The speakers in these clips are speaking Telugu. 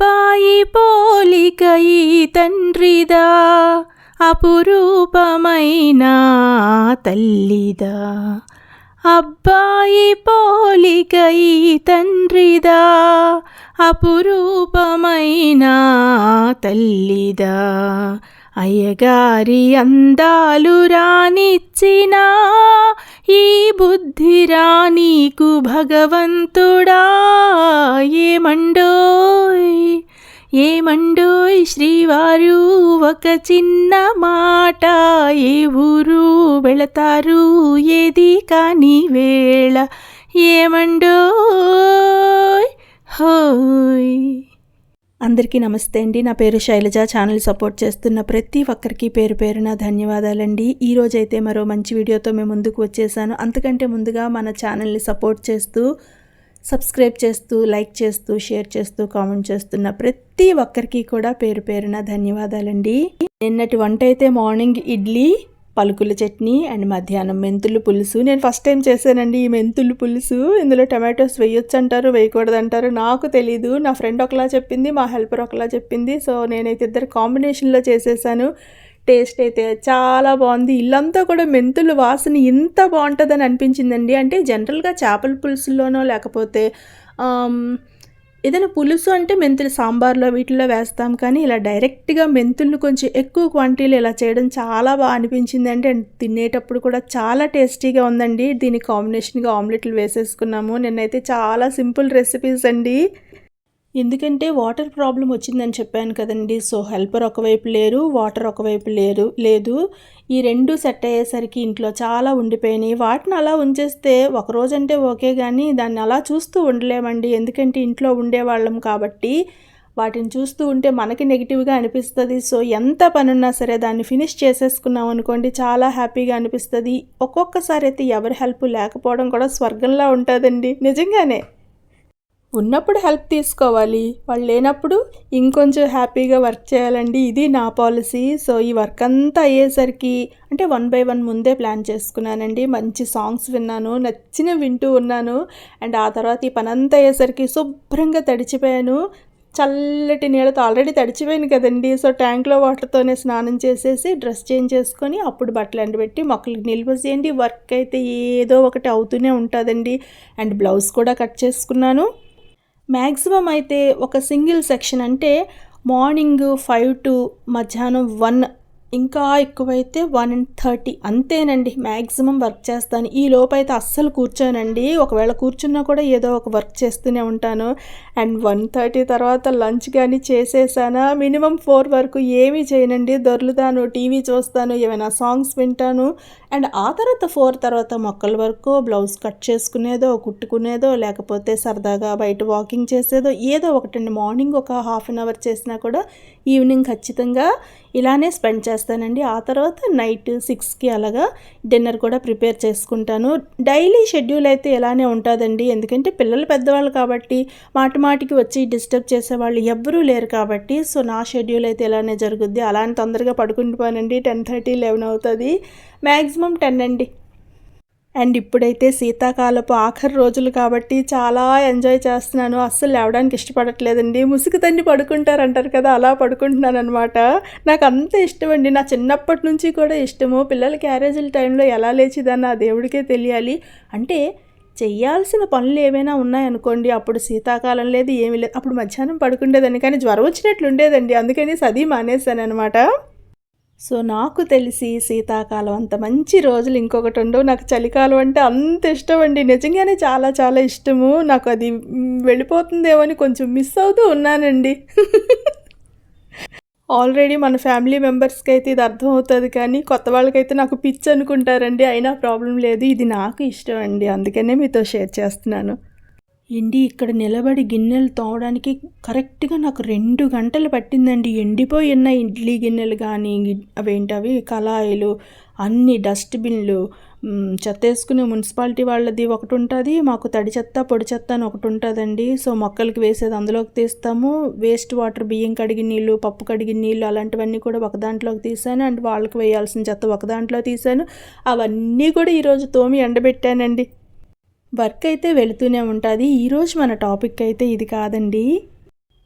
అబ్బాయి పోలిక ఈ తండ్రిదా అపురూపమైన తల్లిదా. అబ్బాయి పోలిక ఈ తండ్రిదా అపురూపమైన తల్లిదా. అయ్యగారి అందాలు రానిచ్చినా ఈ బుద్ధి రానీకు భగవంతుడా. ఏమండోయ్ ఏమండోయ్ శ్రీవారు ఒక చిన్న మాట. ఏ ఊరు వెళతారు ఏది కాని వేళ. ఏమండోయ్ హోయ్. అందరికీ నమస్తే అండి. నా పేరు శైలజ. ఛానల్ సపోర్ట్ చేస్తున్న ప్రతి ఒక్కరికి పేరు పేరున ధన్యవాదాలండి. ఈ రోజైతే మరో మంచి వీడియోతో మేము ముందుకు వచ్చేసాను. అంతకంటే ముందుగా మన ఛానల్ని సపోర్ట్ చేస్తూ సబ్స్క్రైబ్ చేస్తూ లైక్ చేస్తూ షేర్ చేస్తూ కామెంట్ చేస్తున్న ప్రతి ఒక్కరికి కూడా పేరు పేరున ధన్యవాదాలండి. నిన్నటి వంట అయితే మార్నింగ్ ఇడ్లీ పలుకుల చట్నీ అండ్ మధ్యాహ్నం మెంతులు పులుసు. నేను ఫస్ట్ టైం చేశానండి ఈ మెంతులు పులుసు. ఇందులో టమాటోస్ వేయొచ్చు అంటారు వేయకూడదు అంటారు నాకు తెలీదు. నా ఫ్రెండ్ ఒకలా చెప్పింది మా హెల్పర్ ఒకలా చెప్పింది. సో నేనైతే ఇద్దరు కాంబినేషన్లో చేసేసాను. టేస్ట్ అయితే చాలా బాగుంది. ఇల్లంతా కూడా మెంతులు వాసన ఇంత బాగుంటుందని అనిపించిందండి. అంటే జనరల్గా చేపల పులుసులోనో లేకపోతే ఏదైనా పులుసు అంటే మెంతులు సాంబార్లో వీటిలో వేస్తాం కానీ ఇలా డైరెక్ట్గా మెంతులను కొంచెం ఎక్కువ క్వాంటిటీలో ఇలా చేయడం చాలా బాగా అనిపించింది. అంటే తినేటప్పుడు కూడా చాలా టేస్టీగా ఉందండి. దీని కాంబినేషన్గా ఆమ్లెట్లు వేసేసుకున్నాము. నిన్నైతే చాలా సింపుల్ రెసిపీస్ అండి. ఎందుకంటే వాటర్ ప్రాబ్లం వచ్చిందని చెప్పాను కదండి. సో హెల్పర్ ఒకవైపు లేరు వాటర్ ఒకవైపు లేరు లేదు. ఈ రెండు సెట్ అయ్యేసరికి ఇంట్లో చాలా ఉండిపోయినాయి. వాటిని అలా ఉంచేస్తే ఒకరోజంటే ఓకే కానీ దాన్ని అలా చూస్తూ ఉండలేమండి. ఎందుకంటే ఇంట్లో ఉండేవాళ్ళం కాబట్టి వాటిని చూస్తూ ఉంటే మనకి నెగిటివ్గా అనిపిస్తుంది. సో ఎంత పనున్నా సరే దాన్ని ఫినిష్ చేసేసుకున్నాం అనుకోండి చాలా హ్యాపీగా అనిపిస్తుంది. ఒక్కొక్కసారి అయితే ఎవరి హెల్ప్ లేకపోవడం కూడా స్వర్గంలా ఉంటుందండి. నిజంగానే. ఉన్నప్పుడు హెల్ప్ తీసుకోవాలి. వాళ్ళు లేనప్పుడు ఇంకొంచెం హ్యాపీగా వర్క్ చేయాలండి. ఇది నా పాలసీ సో ఈ వర్క్ అంతా అయ్యేసరికి అంటే వన్ బై వన్ ముందే ప్లాన్ చేసుకున్నానండి. మంచి సాంగ్స్ విన్నాను నచ్చిన వింటూ ఉన్నాను. అండ్ ఆ తర్వాత ఈ పని అంతా అయ్యేసరికి శుభ్రంగా తడిచిపోయాను. చల్లటి నీళ్ళతో ఆల్రెడీ తడిచిపోయాను కదండి. సో ట్యాంక్లో వాటర్తోనే స్నానం చేసేసి డ్రెస్ చేంజ్ చేసుకొని అప్పుడు బట్టలు ఎండబెట్టి మొక్కలకి నిల్వ చేయండి వర్క్ అయితే ఏదో ఒకటి అవుతూనే ఉంటుందండి. అండ్ బ్లౌజ్ కూడా కట్ చేసుకున్నాను. మ్యాక్సిమం అయితే ఒక సింగిల్ సెక్షన్ అంటే మార్నింగ్ ఫైవ్ టు మధ్యాహ్నం వన్ ఇంకా ఎక్కువైతే వన్ అండ్ థర్టీ అంతేనండి. మ్యాక్సిమం వర్క్ చేస్తాను. ఈ లోపైతే అస్సలు కూర్చోనండి. ఒకవేళ కూర్చున్నా కూడా ఏదో ఒక వర్క్ చేస్తూనే ఉంటాను. అండ్ వన్ థర్టీ తర్వాత లంచ్ కానీ చేసేసానా? మినిమం ఫోర్ వరకు ఏమీ చేయనండి. దొర్లుతాను టీవీ చూస్తాను ఏమైనా సాంగ్స్ వింటాను. అండ్ ఆ తర్వాత ఫోర్ తర్వాత మొక్కల వరకు బ్లౌజ్ కట్ చేసుకునేదో కుట్టుకునేదో లేకపోతే సరదాగా బయట వాకింగ్ చేసేదో ఏదో ఒకటండి. మార్నింగ్ ఒక హాఫ్ అన్ అవర్ చేసినా కూడా ఈవినింగ్ ఖచ్చితంగా ఇలానే స్పెండ్ చేస్తానండి. ఆ తర్వాత నైట్ సిక్స్కి అలాగా డిన్నర్ కూడా ప్రిపేర్ చేసుకుంటాను. డైలీ షెడ్యూల్ అయితే ఇలానే ఉంటుందండి. ఎందుకంటే పిల్లలు పెద్దవాళ్ళు కాబట్టి మాటి మాటికి వచ్చి డిస్టర్బ్ చేసేవాళ్ళు ఎవ్వరూ లేరు కాబట్టి సో నా షెడ్యూల్ అయితే ఇలానే జరుగుద్ది. అలానే తొందరగా పడుకుంటుపోనండి టెన్ థర్టీ లెవెన్ అవుతుంది. మ్యాక్సిమం టెన్ అండి. అండ్ ఇప్పుడైతే శీతాకాలపు ఆఖరి రోజులు కాబట్టి చాలా ఎంజాయ్ చేస్తున్నాను. అస్సలు లేవడానికి ఇష్టపడట్లేదండి. ముసుగు తన్ని పడుకుంటారు అంటారు కదా అలా పడుకుంటున్నాను అనమాట నాకు అంత ఇష్టం అండి. నా చిన్నప్పటి నుంచి కూడా ఇష్టము. పిల్లల క్యారేజీల టైంలో ఎలా లేచిదన్న నా దేవుడికే తెలియాలి. అంటే చేయాల్సిన పనులు ఏమైనా ఉన్నాయనుకోండి అప్పుడు శీతాకాలం లేదు ఏమీ లేదు. అప్పుడు మధ్యాహ్నం పడుకుండేదండి కానీ జ్వరం వచ్చినట్లు ఉండేదండి అందుకని సది మానేశాను అనమాట సో నాకు తెలిసి శీతాకాలం అంత మంచి రోజులు ఇంకొకటి ఉండవు. నాకు చలికాలం అంటే అంత ఇష్టం అండి. నిజంగానే చాలా చాలా ఇష్టము. నాకు అది వెళ్ళిపోతుందేమో అని కొంచెం మిస్ అవుతూ ఉన్నానండి. ఆల్రెడీ మన ఫ్యామిలీ మెంబర్స్కి అయితే ఇది అర్థమవుతుంది కానీ కొత్త వాళ్ళకైతే నాకు పిచ్చి అనుకుంటారండి. అయినా ప్రాబ్లం లేదు. ఇది నాకు ఇష్టం అండి. అందుకనే మీతో షేర్ చేస్తున్నాను. ఎండి ఇక్కడ నిలబడి గిన్నెలు తోవడానికి కరెక్ట్గా నాకు రెండు గంటలు పట్టిందండి. ఎండిపోయి ఉన్న ఇడ్లీ గిన్నెలు కానీ అవేంటవి? కళాయిలు అన్ని డస్ట్బిన్లు చెత్తేసుకునే చెత్త వేసుకునే మున్సిపాలిటీ వాళ్ళది ఒకటి ఉంటుంది మాకు తడి చెత్త పొడి చెత్త అని ఒకటి ఉంటుందండి సో మొక్కలకి వేసేది అందులోకి తీస్తాము. వేస్ట్ వాటర్ బియ్యం కడిగిన నీళ్ళు పప్పు కడిగిన నీళ్ళు అలాంటివన్నీ కూడా ఒక దాంట్లోకి తీసాను అండ్ వాళ్ళకి వేయాల్సిన చెత్త ఒక దాంట్లో తీసాను అవన్నీ కూడా ఈరోజు తోమి ఎండబెట్టానండి. వర్క్ అయితే వెళుతూనే ఉంటుంది. ఈరోజు మన టాపిక్ అయితే ఇది కాదండి.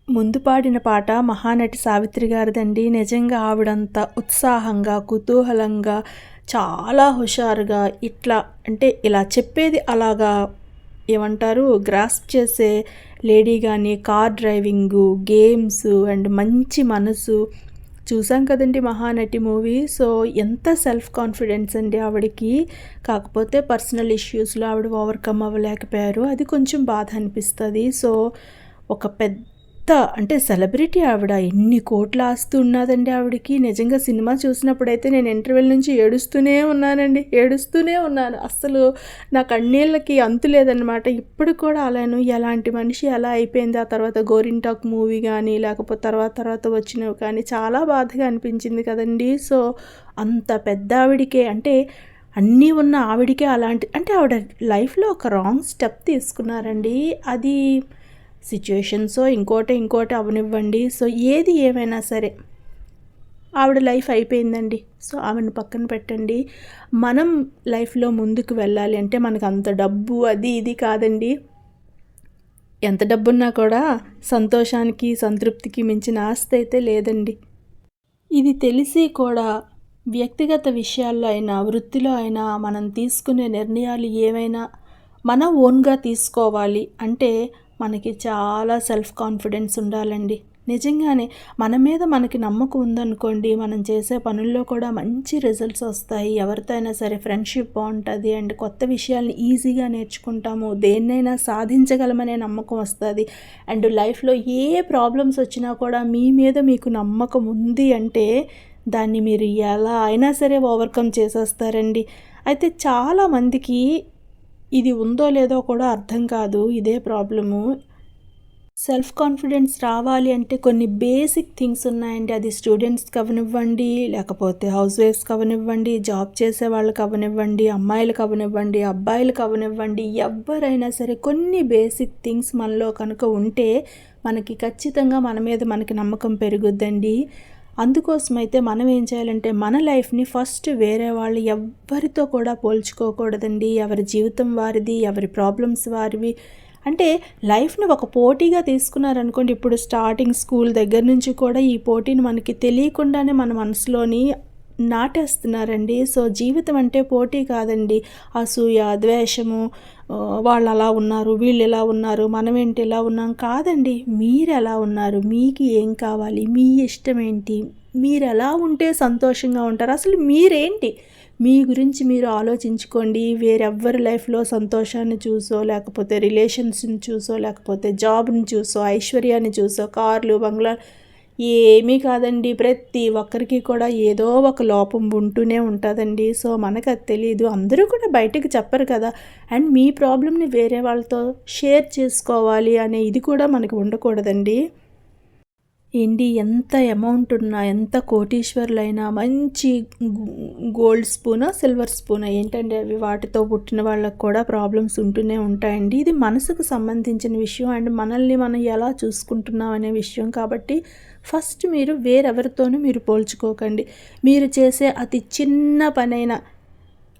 ముందు పాడిన పాట మహానటి సావిత్రి గారిదండి. నిజంగా ఆవిడంత ఉత్సాహంగా కుతూహలంగా చాలా హుషారుగా ఇట్లా అంటే ఇలా చెప్పేది అలాగా ఏమంటారు? గ్రాస్ప్ చేసే లేడీ కానీ కార్ డ్రైవింగు గేమ్స్ అండ్ మంచి మనసు చూసాం కదండి మహానటి మూవీ. సో ఎంత సెల్ఫ్ కాన్ఫిడెన్స్ అండి ఆవిడకి. కాకపోతే పర్సనల్ ఇష్యూస్లో ఆవిడ ఓవర్కమ్ అవ్వలేకపోయారు. అది కొంచెం బాధ అనిపిస్తుంది. సో ఒక పెద్ద అంటే సెలబ్రిటీ ఆవిడ ఎన్ని కోట్ల ఆస్తి ఉన్నదండి ఆవిడకి. నిజంగా సినిమా చూసినప్పుడైతే నేను ఇంటర్వెల్ నుంచి ఏడుస్తూనే ఉన్నానండి. ఏడుస్తూనే ఉన్నాను. అస్సలు నా కన్నీళ్ళకి అంతు లేదనమాట ఇప్పుడు కూడా అలాను. ఎలాంటి మనిషి ఎలా అయిపోయింది. ఆ తర్వాత గోరింటాక్ మూవీ కానీ లేకపోతే తర్వాత తర్వాత వచ్చినవి కానీ చాలా బాధగా అనిపించింది కదండి. సో అంత పెద్ద ఆవిడికే అంటే అన్నీ ఉన్న ఆవిడికే అలాంటి అంటే ఆవిడ లైఫ్లో ఒక రాంగ్ స్టెప్ తీసుకున్నారండి. అది సిచ్యుయేషన్సో ఇంకోటి ఇంకోటి అవనివ్వండి. సో ఏది ఏమైనా సరే ఆవిడ లైఫ్ అయిపోయిందండి. సో ఆమెను పక్కన పెట్టండి. మనం లైఫ్లో ముందుకు వెళ్ళాలి అంటే మనకు అంత డబ్బు అది ఇది కాదండి. ఎంత డబ్బున్నా కూడా సంతోషానికి సంతృప్తికి మించిన ఆస్తి అయితే లేదండి. ఇది తెలిసి కూడా వ్యక్తిగత విషయాల్లో అయినా వృత్తిలో అయినా మనం తీసుకునే నిర్ణయాలు ఏవైనా మన ఓన్గా తీసుకోవాలి అంటే మనకి చాలా సెల్ఫ్ కాన్ఫిడెన్స్ ఉండాలండి. నిజంగానే మన మీద మనకి నమ్మకం ఉందనుకోండి మనం చేసే పనుల్లో కూడా మంచి రిజల్ట్స్ వస్తాయి. ఎవరితో అయినా సరే ఫ్రెండ్షిప్ బాగుంటుంది అండ్ కొత్త విషయాల్ని ఈజీగా నేర్చుకుంటాము. దేన్నైనా సాధించగలమనే నమ్మకం వస్తుంది. అండ్ లైఫ్లో ఏ ప్రాబ్లమ్స్ వచ్చినా కూడా మీ మీద మీకు నమ్మకం ఉంది అంటే దాన్ని మీరు ఎలా అయినా సరే ఓవర్కమ్ చేసేస్తారండి. అయితే చాలామందికి ఇది ఉందో లేదో కూడా అర్థం కాదు. ఇదే ప్రాబ్లము. సెల్ఫ్ కాన్ఫిడెన్స్ రావాలి అంటే కొన్ని బేసిక్ థింగ్స్ ఉన్నాయండి. అది స్టూడెంట్స్కి అవనివ్వండి లేకపోతే హౌస్ వైఫ్స్కి అవనివ్వండి జాబ్ చేసే వాళ్ళకి అవనివ్వండి అమ్మాయిలకు అవనివ్వండి అబ్బాయిలకు అవనివ్వండి ఎవరైనా సరే కొన్ని బేసిక్ థింగ్స్ మనలో కనుక ఉంటే మనకి ఖచ్చితంగా మన మీద మనకి నమ్మకం పెరుగుద్దండి. అందుకోసమైతే మనం ఏం చేయాలంటే మన లైఫ్ని ఫస్ట్ వేరే వాళ్ళు ఎవ్వరితో కూడా పోల్చుకోకూడదండి. ఎవరి జీవితం వారిది ఎవరి ప్రాబ్లమ్స్ వారివి. అంటే లైఫ్ని ఒక పోటీగా తీసుకున్నారనుకోండి ఇప్పుడు స్టార్టింగ్ స్కూల్ దగ్గర నుంచి కూడా ఈ పోటీని మనకి తెలియకుండానే మన మనసులోని నాటేస్తున్నారండి. సో జీవితం అంటే పోటీ కాదండి. అసూయ ద్వేషము వాళ్ళు అలా ఉన్నారు వీళ్ళు ఎలా ఉన్నారు మనం ఏంటి ఎలా ఉన్నాం? కాదండి మీరు ఎలా ఉన్నారు? మీకు ఏం కావాలి? మీ ఇష్టం ఏంటి? మీరు ఎలా ఉంటే సంతోషంగా ఉంటారు? అసలు మీరేంటి? మీ గురించి మీరు ఆలోచించుకోండి. వేరెవ్వరి లైఫ్లో సంతోషాన్ని చూసో లేకపోతే రిలేషన్స్ని చూసో లేకపోతే జాబ్ని చూసో ఐశ్వర్యాన్ని చూసో కార్లు బంగ్లా ఏమీ కాదండి. ప్రతి ఒక్కరికి కూడా ఏదో ఒక లోపం ఉంటూనే ఉంటుందండి. సో మనకు అది తెలియదు అందరూ కూడా బయటకు చెప్పరు కదా. అండ్ మీ ప్రాబ్లమ్ని వేరే వాళ్ళతో షేర్ చేసుకోవాలి అనే ఇది కూడా మనకు ఉండకూడదండి. ఏంటి? ఎంత అమౌంట్ ఉన్నా ఎంత కోటీశ్వర్లైనా మంచి గోల్డ్ స్పూన్ సిల్వర్ స్పూన్ ఏంటంటే అవి? వాటితో పుట్టిన వాళ్ళకు కూడా ప్రాబ్లమ్స్ ఉంటూనే ఉంటాయండి. ఇది మనసుకు సంబంధించిన విషయం అండ్ మనల్ని మనం ఎలా చూసుకుంటున్నాం అనే విషయం కాబట్టి ఫస్ట్ మీరు వేరెవరితోనూ మీరు పోల్చుకోకండి. మీరు చేసే అతి చిన్న పనైనా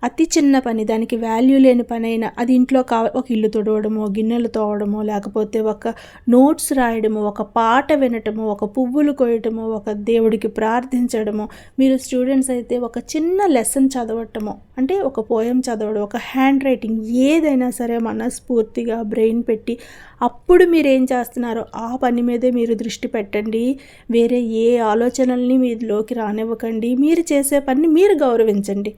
అతి చిన్న పని దానికి వాల్యూ లేని పని అయినా అది ఇంట్లో కావ ఒక ఇల్లు తుడవడమో గిన్నెలు తోవడమో లేకపోతే ఒక నోట్స్ రాయడము ఒక పాట వినటము ఒక పువ్వులు కోయటము ఒక దేవుడికి ప్రార్థించడము మీరు స్టూడెంట్స్ అయితే ఒక చిన్న లెసన్ చదవటము అంటే ఒక పోయం చదవడం ఒక హ్యాండ్ రైటింగ్ ఏదైనా సరే మనస్ఫూర్తిగా బ్రెయిన్ పెట్టి అప్పుడు మీరు ఏం చేస్తున్నారో ఆ పని మీదే మీరు దృష్టి పెట్టండి. వేరే ఏ ఆలోచనల్ని మీలోకి రానివ్వకండి. మీరు చేసే పని మీరు గౌరవించండి.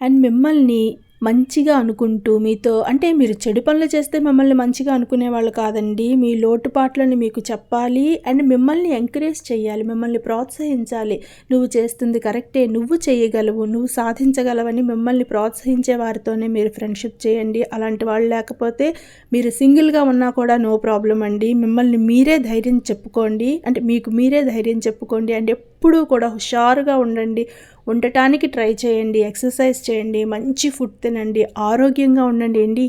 అండ్ మిమ్మల్ని మంచిగా అనుకుంటూ మీతో అంటే మీరు చెడు పనులు చేస్తే మిమ్మల్ని మంచిగా అనుకునే వాళ్ళు కాదండి. మీ లోటుపాట్లను మీకు చెప్పాలి అండ్ మిమ్మల్ని ఎంకరేజ్ చేయాలి మిమ్మల్ని ప్రోత్సహించాలి. నువ్వు చేస్తుంది కరెక్టే నువ్వు చేయగలవు నువ్వు సాధించగలవని మిమ్మల్ని ప్రోత్సహించే వారితోనే మీరు ఫ్రెండ్షిప్ చేయండి. అలాంటి వాళ్ళు లేకపోతే మీరు సింగిల్గా ఉన్నా కూడా నో ప్రాబ్లం అండి. మిమ్మల్ని మీరే ధైర్యం చెప్పుకోండి. అంటే మీకు మీరే ధైర్యం చెప్పుకోండి అండ్ ఎప్పుడూ కూడా హుషారుగా ఉండండి. ఉండటానికి ట్రై చేయండి ఎక్సర్సైజ్ చేయండి మంచి ఫుడ్ తినండి ఆరోగ్యంగా ఉండండి. అండి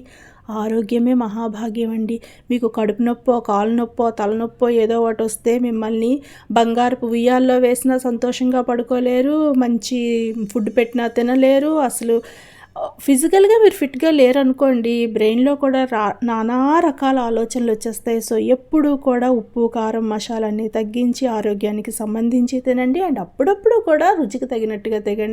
ఆరోగ్యమే మహాభాగ్యం అండి. మీకు కడుపు నొప్పో కాలు నొప్పో తలనొప్పో ఏదో ఒకటి వస్తే మిమ్మల్ని బంగారపు ఉయ్యాల్లో వేసినా సంతోషంగా పడుకోలేరు మంచి ఫుడ్ పెట్టినా తినలేరు అసలు ఫిజికల్గా మీరు ఫిట్గా లేరనుకోండి బ్రెయిన్లో కూడా రా నానా రకాల ఆలోచనలు వచ్చేస్తాయి. సో ఎప్పుడూ కూడా ఉప్పు కారం మసాలాన్ని తగ్గించి ఆరోగ్యానికి సంబంధించి తినండి. అండ్ అప్పుడప్పుడు కూడా రుచికి తగినట్టుగా తెగ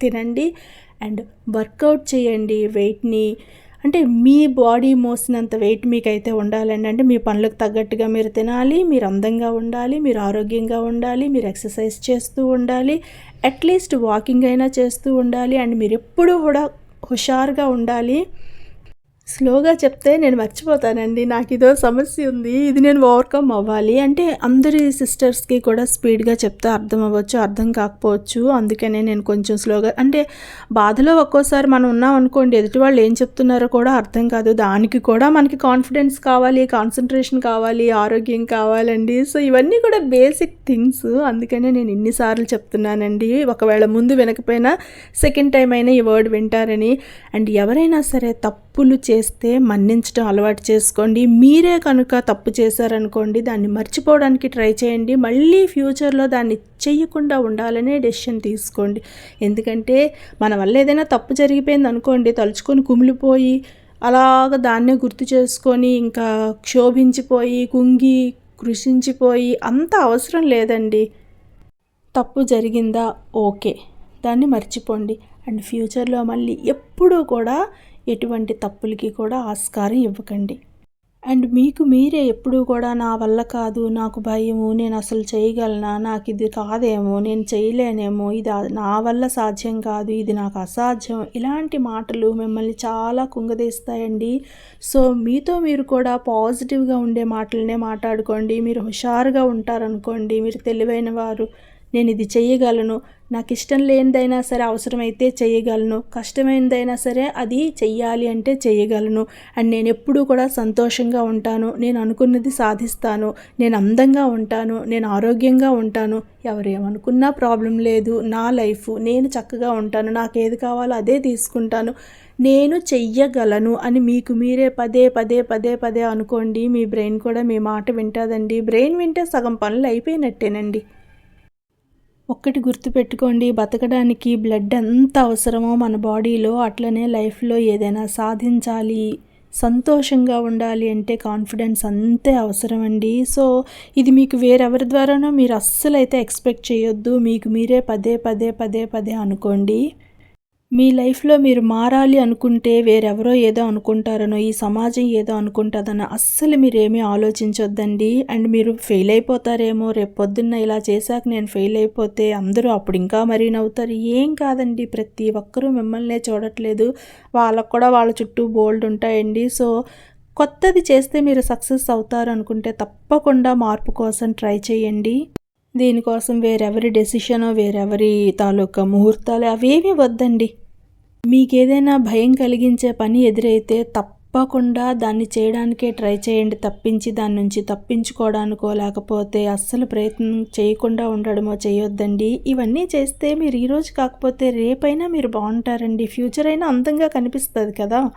తినండి. అండ్ వర్కౌట్ చేయండి వెయిట్ని. అంటే మీ బాడీ మోసినంత వెయిట్ మీకైతే ఉండాలండి. అంటే మీ పనులకు తగ్గట్టుగా మీరు తినాలి మీరు అందంగా ఉండాలి మీరు ఆరోగ్యంగా ఉండాలి మీరు ఎక్సర్సైజ్ చేస్తూ ఉండాలి. అట్లీస్ట్ వాకింగ్ అయినా చేస్తూ ఉండాలి అండ్ మీరు ఎప్పుడూ కూడా హుషారుగా ఉండాలి. స్లోగా చెప్తే నేను మర్చిపోతానండి. నాకు ఇదో సమస్య ఉంది. ఇది నేను ఓవర్కమ్ అవ్వాలి. అంటే అందరి సిస్టర్స్కి కూడా స్పీడ్గా చెప్తే అర్థం అవ్వచ్చు అర్థం కాకపోవచ్చు. అందుకనే నేను కొంచెం స్లోగా అంటే బాధలో ఒక్కోసారి మనం ఉన్నాం అనుకోండి ఎదుటి వాళ్ళు ఏం చెప్తున్నారో కూడా అర్థం కాదు. దానికి కూడా మనకి కాన్ఫిడెన్స్ కావాలి కాన్సన్ట్రేషన్ కావాలి ఆరోగ్యం కావాలండి. సో ఇవన్నీ కూడా బేసిక్ థింగ్స్ అందుకనే నేను ఇన్నిసార్లు చెప్తున్నానండి. ఒకవేళ ముందు వినకపోయినా సెకండ్ టైం అయినా ఈ వర్డ్ వింటారని. అండ్ ఎవరైనా సరే తప్పులు చే చేస్తే మన్నించడం అలవాటు చేసుకోండి. మీరే కనుక తప్పు చేశారనుకోండి దాన్ని మర్చిపోవడానికి ట్రై చేయండి. మళ్ళీ ఫ్యూచర్లో దాన్ని చేయకుండా ఉండాలనే డెసిషన్ తీసుకోండి. ఎందుకంటే మన వల్ల ఏదైనా తప్పు జరిగిపోయింది అనుకోండి తలుచుకొని కుమిలిపోయి అలాగ దాన్నే గుర్తు చేసుకొని ఇంకా క్షోభించిపోయి కుంగి కృషించిపోయి అంత అవసరం లేదండి. తప్పు జరిగిందా? ఓకే. దాన్ని మర్చిపోండి. అండ్ ఫ్యూచర్లో మళ్ళీ ఎప్పుడూ కూడా ఎటువంటి తప్పులకి కూడా ఆస్కారం ఇవ్వకండి. అండ్ మీకు మీరే ఎప్పుడూ కూడా నా వల్ల కాదు నాకు భయము నేను అసలు చేయగలనా నాకు ఇది కాదేమో నేను చేయలేనేమో ఇది నా వల్ల సాధ్యం కాదు ఇది నాకు అసాధ్యం ఇలాంటి మాటలు మిమ్మల్ని చాలా కుంగదీస్తాయండి. సో మీతో మీరు కూడా పాజిటివ్గా ఉండే మాటలనే మాట్లాడుకోండి. మీరు హుషారుగా ఉంటారనుకోండి. మీరు తెలివైన వారు నేను ఇది చేయగలను నాకు ఇష్టం లేనిదైనా సరే అవసరమైతే చేయగలను కష్టమైనదైనా సరే అది చెయ్యాలి అంటే చేయగలను అండ్ నేను ఎప్పుడూ కూడా సంతోషంగా ఉంటాను. నేను అనుకున్నది సాధిస్తాను. నేను అందంగా ఉంటాను. నేను ఆరోగ్యంగా ఉంటాను. ఎవరేమనుకున్నా ప్రాబ్లం లేదు. నా లైఫ్ నేను చక్కగా ఉంటాను. నాకు ఏది కావాలో అదే తీసుకుంటాను. నేను చెయ్యగలను అని మీకు మీరే పదే పదే పదే పదే అనుకోండి. మీ బ్రెయిన్ కూడా మీ మాట వింటుందండి. బ్రెయిన్ వింటే సగం పనులు అయిపోయినట్టేనండి. ఒక్కటి గుర్తుపెట్టుకోండి బతకడానికి బ్లడ్ ఎంత అవసరమో మన బాడీలో అట్లనే లైఫ్లో ఏదైనా సాధించాలి. సంతోషంగా ఉండాలి అంటే కాన్ఫిడెన్స్ అంతే అవసరం అండి సో ఇది మీకు వేరెవరి ద్వారానో మీరు అస్సలు అయితే ఎక్స్పెక్ట్ చేయొద్దు. మీకు మీరే పదే పదే పదే పదే అనుకోండి. మీ లైఫ్లో మీరు మారాలి అనుకుంటే వేరెవరో ఏదో అనుకుంటారనో ఈ సమాజం ఏదో అనుకుంటుందనో అస్సలు మీరేమీ ఆలోచించొద్దండి. అండ్ మీరు ఫెయిల్ అయిపోతారేమో రేపు పొద్దున్న ఇలా చేశాక నేను ఫెయిల్ అయిపోతే అందరూ అప్పుడు ఇంకా మరీ నవ్వుతారు. ఏం కాదండి ప్రతి ఒక్కరూ మిమ్మల్నే చూడట్లేదు. వాళ్ళకు కూడా వాళ్ళ చుట్టూ బోల్డ్ ఉంటాయండి. సో కొత్తది చేస్తే మీరు సక్సెస్ అవుతారు అనుకుంటే తప్పకుండా మార్పు కోసం ట్రై చేయండి. దీనికోసం వేరెవరి డెసిషనో వేరెవరి తాలూకా ముహూర్తాలు అవేమీ వద్దండి. మీకేదైనా భయం కలిగించే పని ఎదురైతే తప్పకుండా దాన్ని చేయడానికే ట్రై చేయండి. తప్పించి దాని నుంచి తప్పించుకోవడానికో లేకపోతే అస్సలు ప్రయత్నం చేయకుండా ఉండడమో చేయొద్దండి. ఇవన్నీ చేస్తే మీరు ఈరోజు కాకపోతే రేపైనా మీరు బాగుంటారండి. ఫ్యూచర్ అయినా అందంగా కనిపిస్తుంది కదా.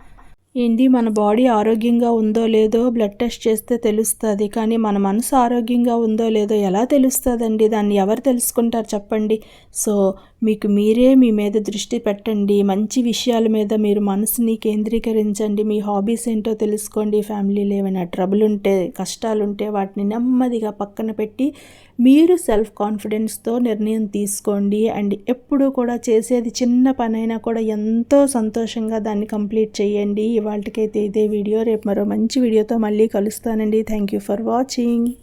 ఏంటి మన బాడీ ఆరోగ్యంగా ఉందో లేదో బ్లడ్ టెస్ట్ చేస్తే తెలుస్తుంది కానీ మన మనసు ఆరోగ్యంగా ఉందో లేదో ఎలా తెలుస్తుందండి? దాన్ని ఎవరు తెలుసుకుంటారు చెప్పండి. సో మీకు మీరే మీ మీద దృష్టి పెట్టండి. మంచి విషయాల మీద మీరు మనసుని కేంద్రీకరించండి. మీ హాబీస్ ఏంటో తెలుసుకోండి. ఫ్యామిలీలో ఏమైనా ట్రబుల్ ఉంటే కష్టాలు ఉంటే వాటిని నెమ్మదిగా పక్కన పెట్టి మీరు సెల్ఫ్ కాన్ఫిడెన్స్తో నిర్ణయం తీసుకోండి అండ్ ఎప్పుడూ కూడా చేసేది చిన్న పనైనా కూడా ఎంతో సంతోషంగా దాన్ని కంప్లీట్ చేయండి. ఇవాళకైతే ఇదే వీడియో. రేపు మరో మంచి వీడియోతో మళ్ళీ కలుస్తానండి. Thank you for watching